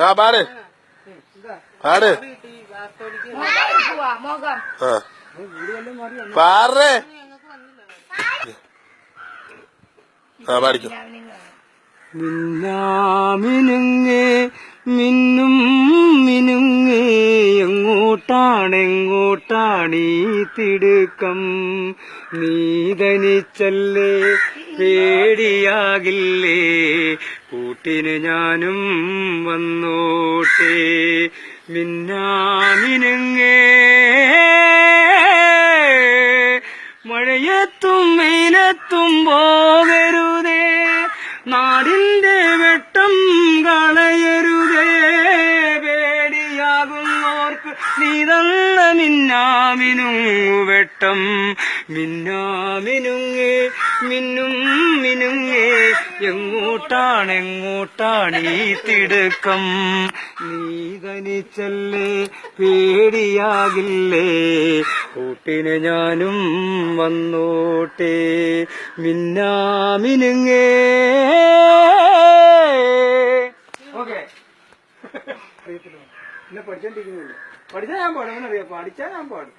ആ പാട്. പാട്. ആ. മിന്നും മിനുങ്ങേ എങ്ങോട്ടാണെങ്ങോട്ടാണീ തിടുക്കം? നീതനിച്ചല്ലേ പേടിയാകില്ലേ? കൂട്ടിന് ഞാനും വന്നോട്ടെ. മിന്നാമിനുങ്ങേ മഴയത്തും വെയിലത്തും പോകരുതേ. നാടിന്റെ വെട്ടം പേടിയാകുന്നോർക്ക് നീ തന്ന മിന്നാമിനുങ്ങു വെട്ടം? മിന്നാമിനുങ് മിന്നും മിനുങ്ങേ എങ്ങോട്ടാണ് ഈ തിടുക്കം? നീ തനിച്ചല്ലേ പേടിയാകില്ലേ? കൂട്ടിന് ഞാനും വന്നോട്ടെ. മിന്നാമിനുങ്ങേ. ഓക്കെ. എന്നെ പഠിച്ചോണ്ടിരിക്കുന്നുള്ളൂ പഠിച്ചാൽ ഞാൻ പാടും അങ്ങനെ അറിയാം പഠിച്ചാൽ ഞാൻ പാടും.